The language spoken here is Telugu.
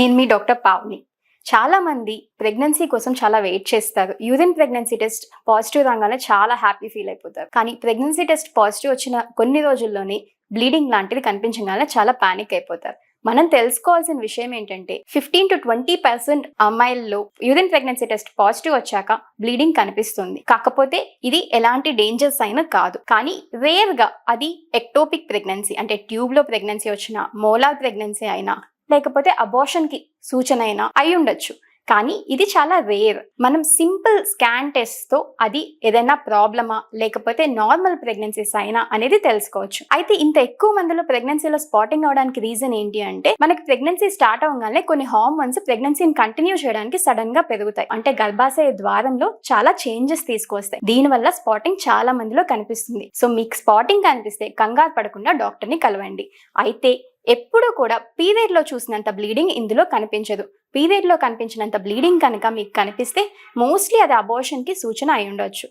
నేను మీ డాక్టర్ పావ్ని. చాలా మంది ప్రెగ్నెన్సీ కోసం చాలా వెయిట్ చేస్తారు. యూరిన్ ప్రెగ్నెన్సీ టెస్ట్ పాజిటివ్ రాగానే చాలా హ్యాపీ ఫీల్ అయిపోతారు. కానీ ప్రెగ్నెన్సీ టెస్ట్ పాజిటివ్ వచ్చిన కొన్ని రోజుల్లోనే బ్లీడింగ్ లాంటిది కనిపించగానే చాలా ప్యానిక్ అయిపోతారు. మనం తెలుసుకోవాల్సిన విషయం ఏంటంటే ఫిఫ్టీన్ టు ట్వంటీ పర్సెంట్ అమ్మాయిల్లో యూరిన్ ప్రెగ్నెన్సీ టెస్ట్ పాజిటివ్ వచ్చాక బ్లీడింగ్ కనిపిస్తుంది. కాకపోతే ఇది ఎలాంటి డేంజర్స్ అయినా కాదు. కానీ రేర్గా అది ఎక్టోపిక్ ప్రెగ్నెన్సీ అంటే ట్యూబ్లో ప్రెగ్నెన్సీ వచ్చిన మోలార్ ప్రెగ్నెన్సీ అయినా లేకపోతే అబోషన్కి సూచన అయినా అయి ఉండొచ్చు. కానీ ఇది చాలా రేర్ మనం సింపుల్ స్కాన్ టెస్ట్తో అది ఏదైనా ప్రాబ్లమా లేకపోతే నార్మల్ ప్రెగ్నెన్సీస్ అయినా అనేది తెలుసుకోవచ్చు. అయితే ఇంత ఎక్కువ మందిలో ప్రెగ్నెన్సీలో స్పాటింగ్ అవడానికి రీజన్ ఏంటి అంటే మనకి ప్రెగ్నెన్సీ స్టార్ట్ అవ్వగానే కొన్ని హార్మోన్స్ ప్రెగ్నెన్సీని కంటిన్యూ చేయడానికి సడన్గా పెరుగుతాయి. అంటే గర్భాశయ ద్వారంలో చాలా చేంజెస్ తీసుకొస్తాయి దీనివల్ల స్పాటింగ్ చాలా మందిలో కనిపిస్తుంది. సో మీకు స్పాటింగ్ కనిపిస్తే కంగారు పడకుండా డాక్టర్ని కలవండి. అయితే ఎప్పుడూ కూడా పీరియడ్లో చూసినంత బ్లీడింగ్ ఇందులో కనిపించదు. పీరియడ్లో కనిపించినంత బ్లీడింగ్ కనుక మీకు కనిపిస్తే మోస్ట్లీ అది అబోషన్కి సూచన అయి ఉండొచ్చు